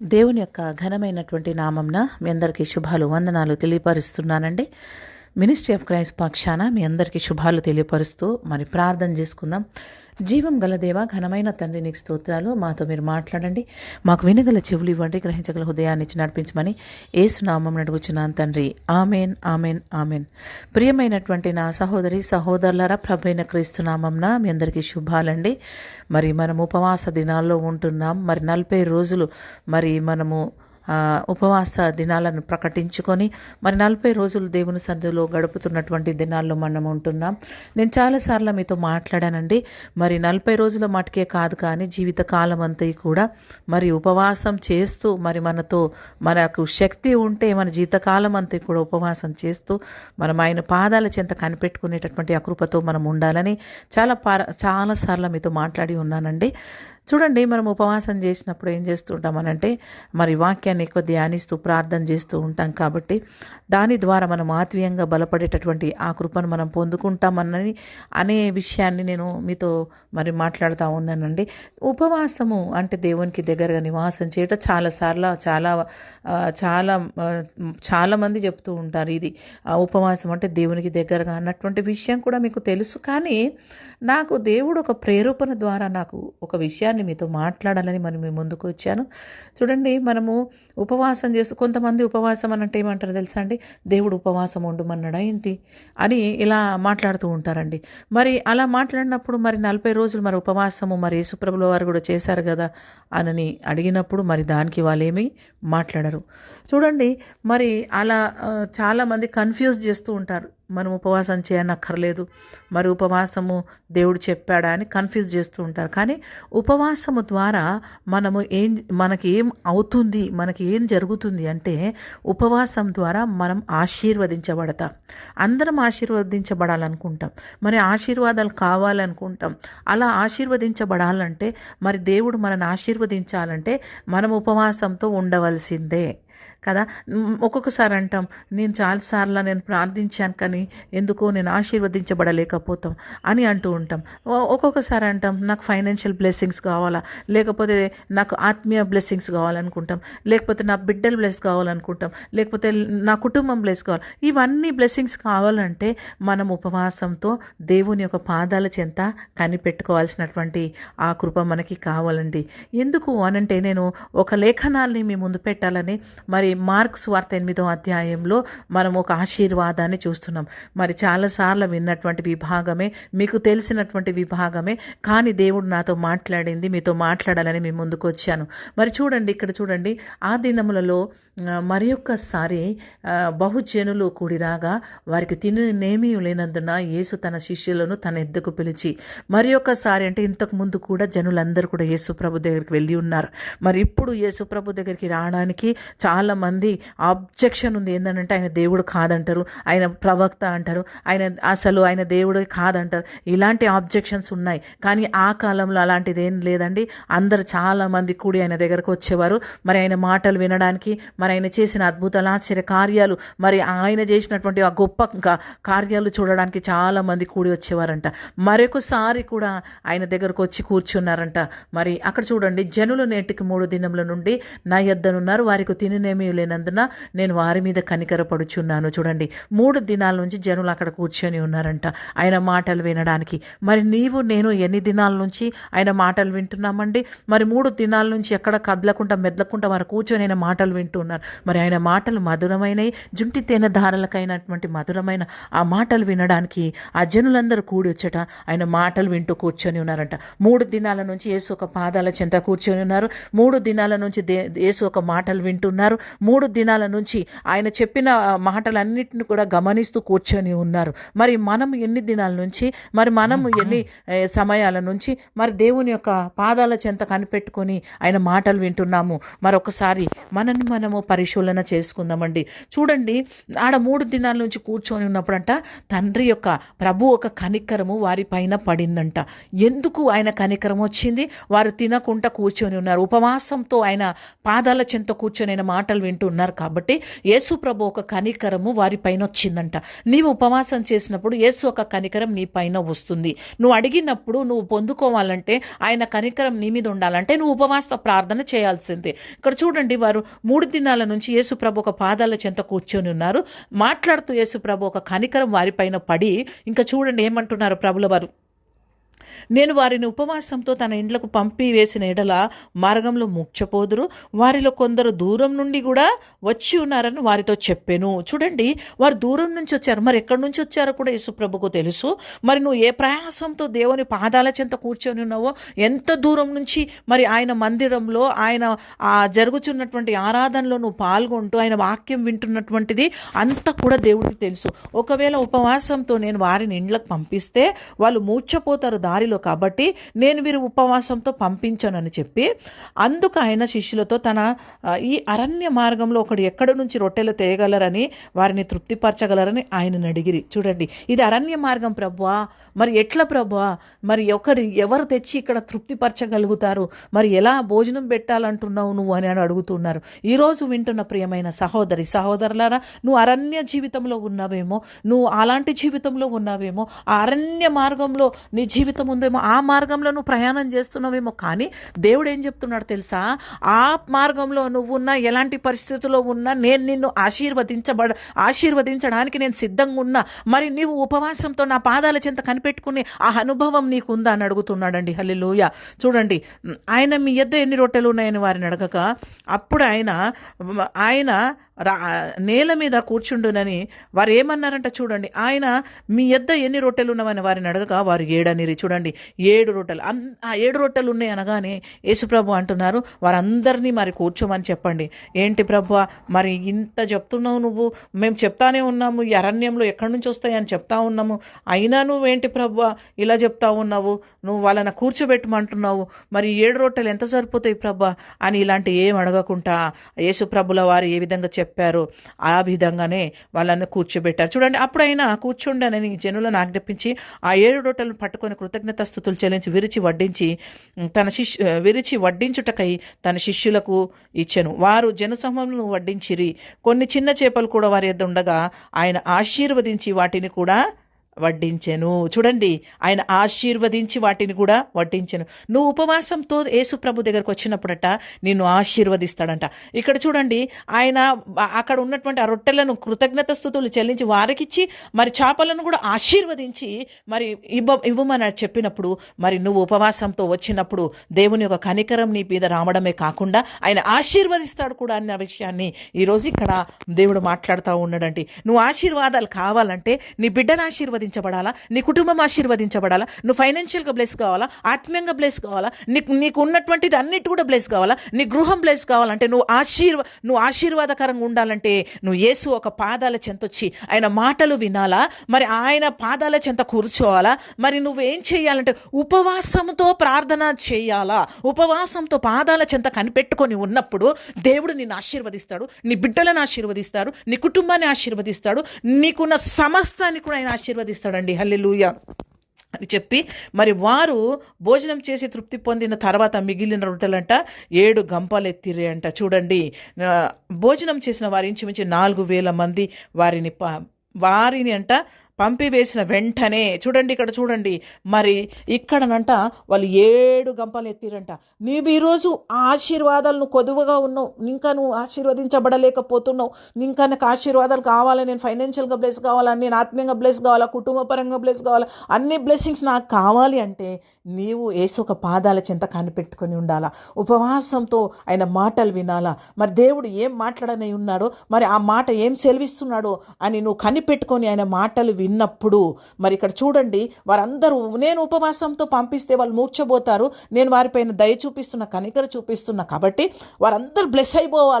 దేవుని యొక్క ఘనమైనటువంటి నామంన మీ అందరికీ శుభాలు వందనాలు తెలియపరుస్తున్నానండి. మినిస్ట్రీ ఆఫ్ క్రైస్ట్ పక్షాన మీ అందరికీ శుభాలు తెలియపరుస్తూ మరి ప్రార్థన చేసుకుందాం. జీవం గల దేవ ఘనమైన తండ్రి నీకు స్తోత్రాలు. మాతో మీరు మాట్లాడండి. మాకు వినగల చెవులు ఇవ్వండి. గ్రహించగల హృదయాన్ని ఇచ్చి నడిపించమని ఏసునామం అడుగుచున్నాను తండ్రి. ఆమెన్ ఆమెన్ ఆమెన్. ప్రియమైనటువంటి నా సహోదరి సహోదరులరా ప్రభైన క్రీస్తునామంన మీ అందరికీ శుభాలండి. మరి మనం ఉపవాస దినాల్లో ఉంటున్నాం. మరి నలభై రోజులు మరి మనము ఉపవాస దినాలను ప్రకటించుకొని మరి నలభై రోజులు దేవుని సన్నిధిలో గడుపుతున్నటువంటి దినాల్లో మనం ఉంటున్నాం. నేను చాలాసార్లు మీతో మాట్లాడానండి. మరి నలభై రోజుల మటుకే కాదు కానీ జీవిత కాలం అంతా కూడా మరి ఉపవాసం చేస్తూ మరి మనతో మనకు శక్తి ఉంటే మన జీవితకాలం అంతా కూడా ఉపవాసం చేస్తూ మనం ఆయన పాదాల చెంత కనిపెట్టుకునేటటువంటి అకృపతో మనం ఉండాలని చాలా పార చాలాసార్లు మీతో మాట్లాడి ఉన్నానండి. చూడండి మనం ఉపవాసం చేసినప్పుడు ఏం చేస్తుంటామనంటే మరి వాక్యాన్ని ఎక్కువ ధ్యానిస్తూ ప్రార్థన చేస్తూ ఉంటాం కాబట్టి దాని ద్వారా మనం ఆత్మీయంగా బలపడేటటువంటి ఆ కృపను మనం పొందుకుంటామన్నది అనే విషయాన్ని నేను మీతో మరి మాట్లాడుతూ ఉన్నానండి. ఉపవాసము అంటే దేవునికి దగ్గరగా నివాసం చేయటం చాలాసార్లు చాలా చాలా చాలామంది చాలా చెప్తూ ఉంటారు ఇది. ఉపవాసం అంటే దేవునికి దగ్గరగా అన్నటువంటి విషయం కూడా మీకు తెలుసు. కానీ నాకు దేవుడు ఒక ప్రేరేపణ ద్వారా నాకు ఒక విషయాన్ని మీతో మాట్లాడాలని మరి మీ ముందుకు వచ్చాను. చూడండి మనము ఉపవాసం చేస్తూ కొంతమంది ఉపవాసం అన్నట్టు ఏమంటారు తెలుసా అండి? దేవుడు ఉపవాసం ఉండమన్నాడా ఏంటి? అని ఇలా మాట్లాడుతూ ఉంటారండి. మరి అలా మాట్లాడినప్పుడు మరి నలభై రోజులు మరి ఉపవాసము మరి యేసుప్రభుల వారు కూడా చేశారు కదా అని అడిగినప్పుడు మరి దానికి వాళ్ళేమీ మాట్లాడరు. చూడండి మరి అలా చాలామంది కన్ఫ్యూజ్ చేస్తూ ఉంటారు. మనం ఉపవాసం చేయనక్కర్లేదు మరి ఉపవాసము దేవుడు చెప్పాడా అని కన్ఫ్యూజ్ చేస్తూ ఉంటారు. కానీ ఉపవాసము ద్వారా మనము ఏం మనకి ఏం అవుతుంది మనకి ఏం జరుగుతుంది అంటే ఉపవాసం ద్వారా మనం ఆశీర్వదించబడతాం. అందరం ఆశీర్వదించబడాలనుకుంటాం. మరి ఆశీర్వాదాలు కావాలనుకుంటాం. అలా ఆశీర్వదించబడాలంటే మరి దేవుడు మనల్ని ఆశీర్వదించాలంటే మనం ఉపవాసంతో ఉండవలసిందే. కదా? ఒక్కొక్కసారి అంటాం నేను చాలాసార్లు నేను ప్రార్థించాను కానీ ఎందుకో నేను ఆశీర్వదించబడలేకపోతాం అని అంటూ ఉంటాం. ఒక్కొక్కసారి అంటాం నాకు ఫైనాన్షియల్ బ్లెస్సింగ్స్ కావాలా? లేకపోతే నాకు ఆత్మీయ బ్లెస్సింగ్స్ కావాలనుకుంటాం? లేకపోతే నా బిడ్డలు బ్లెస్ కావాలనుకుంటాం? లేకపోతే నా కుటుంబం బ్లెస్ కావాలి? ఇవన్నీ బ్లెస్సింగ్స్ కావాలంటే మనం ఉపవాసంతో దేవుని యొక్క పాదాల చెంత కనిపెట్టుకోవాల్సినటువంటి ఆ కృప మనకి కావాలండి. ఎందుకు అనంటే నేను ఒక లేఖనాల్ని మీ ముందు పెట్టాలని మరి మార్క్స్ వార్త ఎనిమిదో అధ్యాయంలో మనం ఒక ఆశీర్వాదాన్ని చూస్తున్నాం. మరి చాలాసార్లు విన్నటువంటి విభాగమే మీకు తెలిసినటువంటి విభాగమే కానీ దేవుడు నాతో మాట్లాడింది మీతో మాట్లాడాలని మీ ముందుకు వచ్చాను. మరి చూడండి ఇక్కడ చూడండి ఆ దినములలో మరి ఒక్కసారి బహుజనులు కూడిరాగా వారికి తిననేమీ లేనందున యేసు తన శిష్యులను తన ఎద్దకు పిలిచి మరి ఒక్కసారి అంటే ఇంతకు ముందు కూడా జనులందరూ కూడా యేసు ప్రభు దగ్గరికి వెళ్ళి ఉన్నారు. మరి ఇప్పుడు యేసు ప్రభు దగ్గరికి రావడానికి చాలా మంది ఆబ్జెక్షన్ ఉంది. ఏంటంటే ఆయన దేవుడు కాదంటారు. ఆయన ప్రవక్త అంటారు. ఆయన అసలు ఆయన దేవుడు కాదంటారు. ఇలాంటి ఆబ్జెక్షన్స్ ఉన్నాయి. కానీ ఆ కాలంలో అలాంటిది ఏం లేదండి. అందరు చాలా మంది కూడి ఆయన దగ్గరకు వచ్చేవారు. మరి ఆయన మాటలు వినడానికి మరి ఆయన చేసిన అద్భుతాలు ఆశ్చర్య కార్యాలు మరి ఆయన చేసినటువంటి ఆ గొప్ప కార్యాలు చూడడానికి చాలా మంది కూడి వచ్చేవారంట. మరొకసారి కూడా ఆయన దగ్గరకు వచ్చి కూర్చున్నారంట. మరి అక్కడ చూడండి. జనులు నేటికి మూడు దినముల నుండి నా యొద్దనున్నారు వారికి తిననేమి లేనందున నేను వారి మీద కనికరపడుచున్నాను. చూడండి మూడు దినాల నుంచి జనులు అక్కడ కూర్చొని ఉన్నారంట. ఆయన మాటలు వినడానికి. మరి నీవు నేను ఎన్ని దినాల నుంచి ఆయన మాటలు వింటున్నామండి? మరి మూడు దినాల నుంచి ఎక్కడ కదలకుండా మెదలకుండా వారు కూర్చొని ఆయన మాటలు వింటున్నారు. మరి ఆయన మాటలు మధురమైనవి జుంటి తేనె ధారలకైనటువంటి మధురమైన ఆ మాటలు వినడానికి ఆ జనులందరూ కూడి వచ్చట. ఆయన మాటలు వింటూ కూర్చొని ఉన్నారంట. మూడు దినాల నుంచి యేసు ఒక పాదాల చెంత కూర్చొని ఉన్నారు. మూడు దినాల నుంచి దే యేసు ఒక మాటలు వింటున్నారు. మూడు దినాల నుంచి ఆయన చెప్పిన మాటలన్నిటిని కూడా గమనిస్తూ కూర్చొని ఉన్నారు. మరి మనం ఎన్ని దినాల నుంచి మరి మనం ఎన్ని సమయాల నుంచి మరి దేవుని యొక్క పాదాల చెంత కనిపెట్టుకొని ఆయన మాటలు వింటున్నాము. మరొకసారి మనల్ని మనము పరిశీలన చేసుకుందామండి. చూడండి ఆడ మూడు దినాల నుంచి కూర్చొని ఉన్నప్పుడంట తండ్రి యొక్క ప్రభు ఒక కనికరము వారి పైన పడిందంట. ఎందుకు ఆయన కనికరం వచ్చింది? వారు తినకుండా కూర్చొని ఉన్నారు. ఉపవాసంతో ఆయన పాదాల చెంత కూర్చొని ఆయన మాటలు వింటున్నారు కాబట్టి యేసు ప్రభు ఒక కనికరము వారి పైన వచ్చిందంట. నీవు ఉపవాసం చేసినప్పుడు యేసు ఒక కనికరం నీ పైన వస్తుంది. నువ్వు అడిగినప్పుడు నువ్వు పొందుకోవాలంటే ఆయన కనికరం నీ మీద ఉండాలంటే నువ్వు ఉపవాస ప్రార్థన చేయాల్సిందే. ఇక్కడ చూడండి వారు మూడు దినాల నుంచి యేసు ప్రభు ఒక పాదాల చెంత కూర్చొని ఉన్నారు. మాట్లాడుతూ యేసు ప్రభు ఒక కనికరం వారిపైన పడి ఇంకా చూడండి ఏమంటున్నారు ప్రభుల వారు నేను వారిని ఉపవాసంతో తన ఇండ్లకు పంపివేసిన ఎడల మార్గంలో ముఖ్యపోదురు. వారిలో కొందరు దూరం నుండి కూడా వచ్చి ఉన్నారని వారితో చెప్పాను. చూడండి వారు దూరం నుంచి వచ్చారు. మరి ఎక్కడి నుంచి వచ్చారో కూడా యేసుప్రభుకు తెలుసు. మరి నువ్వు ఏ ప్రయాసంతో దేవుని పాదాల చెంత కూర్చొని ఉన్నావో ఎంత దూరం నుంచి మరి ఆయన మందిరంలో ఆయన జరుగుచున్నటువంటి జరుగుతున్నటువంటి ఆరాధనలో నువ్వు పాల్గొంటూ ఆయన వాక్యం వింటున్నటువంటిది అంతా కూడా దేవుడికి తెలుసు. ఒకవేళ ఉపవాసంతో నేను వారిని ఇండ్లకు పంపిస్తే వాళ్ళు మూర్చపోతారు దారిలో కాబట్టి నేను వీరు ఉపవాసంతో పంపించనని చెప్పి అందుకు ఆయన శిష్యులతో తన ఈ అరణ్య మార్గంలో ఒకడు ఎక్కడి నుంచి రొట్టెలు తేయగలరని వారిని తృప్తిపరచగలరని ఆయనను అడిగిరి. చూడండి ఇది అరణ్య మార్గం ప్రభువా? మరి ఎట్లా ప్రభువా? మరి ఒకడు ఎవరు తెచ్చి ఇక్కడ తృప్తిపరచగలుగుతారు? మరి ఎలా భోజనం పెట్టాలంటున్నావు నువ్వు అని అని అడుగుతున్నారు. ఈరోజు వింటున్న ప్రియమైన సహోదరి సహోదరులారా నువ్వు అరణ్య జీవితంలో ఉన్నావేమో? నువ్వు అలాంటి జీవితంలో ఉన్నావేమో? ఆ అరణ్య మార్గంలో నీ జీవితం ఉందేమో ఆ మార్గంలో నువ్వు ప్రయాణం చేస్తున్నావేమో కానీ దేవుడు ఏం చెప్తున్నాడు తెలుసా? ఆ మార్గంలో నువ్వు ఉన్న ఎలాంటి పరిస్థితుల్లో ఉన్నా నేను నిన్ను ఆశీర్వదించబడ ఆశీర్వదించడానికి నేను సిద్ధంగా ఉన్నా మరి నీవు ఉపవాసంతో నా పాదాల చెంత కనిపెట్టుకుని ఆ అనుభవం నీకు ఉందా అని అడుగుతున్నాడండి. హల్లెలూయ. చూడండి ఆయన మీ ఎద్ద ఎన్ని రొట్టెలు ఉన్నాయని వారిని అడగక అప్పుడు ఆయన ఆయన రా నేల మీద కూర్చుండునని వారు ఏమన్నారంట చూడండి. ఆయన మీ యొద్ద ఎన్ని రొట్టెలు ఉన్నవని వారిని అడగక వారు ఏడనిరి. చూడండి ఏడు రొట్టెలు. అన్ ఆ ఏడు రొట్టెలు ఉన్నాయి అనగానే యేసుప్రభు అంటున్నారు వారందరినీ మరి కూర్చోమని చెప్పండి. ఏంటి ప్రభు మరి ఇంత చెప్తున్నావు నువ్వు? మేము చెప్తానే ఉన్నాము ఈ అరణ్యంలో ఎక్కడి నుంచి వస్తాయని చెప్తా ఉన్నాము. అయినా నువ్వేంటి ప్రభు ఇలా చెప్తా ఉన్నావు? నువ్వు వాళ్ళని కూర్చోబెట్టమంటున్నావు. మరి ఏడు రొట్టెలు ఎంత సరిపోతాయి ప్రభు అని ఇలాంటి ఏం అడగకుండా యేసుప్రభుల వారు ఏ విధంగా చెప్పారు. ఆ విధంగానే వాళ్ళని కూర్చోబెట్టారు. చూడండి అప్పుడైనా కూర్చుండనని జనులను ఆజ్ఞాపించి ఆ ఏడు రొట్టెలను పట్టుకొని కృతజ్ఞత స్థుతులు చెల్లించి విరిచి వడ్డించి తన శిష్యు విరిచి వడ్డించుటకై తన శిష్యులకు ఇచ్చెను. వారు జనసమూహములను వడ్డించిరి. కొన్ని చిన్న చేపలు కూడా వారి యొద్ద ఉండగా ఆయన ఆశీర్వదించి వాటిని కూడా వడ్డించెను. చూడండి ఆయన ఆశీర్వదించి వాటిని కూడా వడ్డించెను. నువ్వు ఉపవాసంతో యేసుప్రభు దగ్గరకు వచ్చినప్పుడట నిన్ను ఆశీర్వదిస్తాడంట. ఇక్కడ చూడండి ఆయన అక్కడ ఉన్నటువంటి ఆ రొట్టెలను కృతజ్ఞత స్థుతులు చెల్లించి వారికిచ్చి మరి చేపలను కూడా ఆశీర్వదించి మరి ఇవ్వ ఇవ్వమని చెప్పినప్పుడు మరి నువ్వు ఉపవాసంతో వచ్చినప్పుడు దేవుని యొక్క కనికరం నీ మీద రావడమే కాకుండా ఆయన ఆశీర్వదిస్తాడు కూడా అన్న విషయాన్ని ఈరోజు ఇక్కడ దేవుడు మాట్లాడుతూ ఉన్నాడండి. నువ్వు ఆశీర్వాదాలు కావాలంటే నీ బిడ్డను ఆశీర్వదించబడాలా? నీ కుటుంబం ఆశీర్వదించబడాలా? నువ్వు ఫైనాన్షియల్గా బ్లెస్ కావాలా? ఆత్మీయంగా బ్లెస్ కావాలా? నీకు నీకు ఉన్నటువంటిది అన్నిటి కూడా బ్లెస్ కావాలా? నీ గృహం బ్లెస్ కావాలంటే నువ్వు ఆశీర్వ నువ్వు ఆశీర్వాదకరంగా ఉండాలంటే నువ్వు యేసు ఒక పాదాల చెంతొచ్చి ఆయన మాటలు వినాలా? మరి ఆయన పాదాల చెంత కూర్చోవాలా? మరి నువ్వేం చేయాలంటే ఉపవాసంతో ప్రార్థన చేయాలా? ఉపవాసంతో పాదాల చెంత కనిపెట్టుకొని ఉన్నప్పుడు దేవుడు నిన్ను ఆశీర్వదిస్తాడు నీ బిడ్డలను ఆశీర్వదిస్తాడు నీ కుటుంబాన్ని ఆశీర్వదిస్తాడు నీకున్న సమస్తాన్ని కూడా ఆయన ఆశీర్వదిస్తాడండి హల్లెలూయ అని చెప్పి మరి వారు భోజనం చేసి తృప్తి పొందిన తర్వాత మిగిలిన రొట్టెలంట ఏడు గంపలు ఎత్తిరే అంట చూడండి భోజనం చేసిన వారి ఇంచుమించి నాలుగు వేల మంది వారిని ప- వారిని అంట పంపివేసిన వెంటనే చూడండి ఇక్కడ చూడండి. మరి ఇక్కడనంట వాళ్ళు ఏడు గంపలు ఎత్తిరంట. నీవు ఈరోజు ఆ ఆశీర్వాదాలను కొదువుగా ఉన్నావు. ఇంకా నువ్వు ఆశీర్వదించబడలేకపోతున్నావు. ఇంకా నాకు ఆశీర్వాదాలు కావాలి? నేను ఫైనాన్షియల్గా బ్లెస్ కావాలా? నేను ఆత్మీయంగా బ్లెస్ కావాలా? కుటుంబపరంగా బ్లెస్ కావాలా? అన్ని బ్లెస్సింగ్స్ నాకు కావాలి అంటే నీవు ఏసు ఒక పాదాల చింత కనిపెట్టుకొని ఉండాలా? ఉపవాసంతో ఆయన మాటలు వినాలా? మరి దేవుడు ఏం మాట్లాడని ఉన్నాడో? మరి ఆ మాట ఏం సెలవిస్తున్నాడో అని నువ్వు కనిపెట్టుకొని ఆయన మాటలు విని విన్నప్పుడు. మరి ఇక్కడ చూడండి వారందరూ నేను ఉపవాసంతో పంపిస్తే వాళ్ళు మూర్చబోతారు నేను వారిపైన దయ చూపిస్తున్న కనికర చూపిస్తున్నా కాబట్టి వారందరూ బ్లెస్ అయిపోవాలి.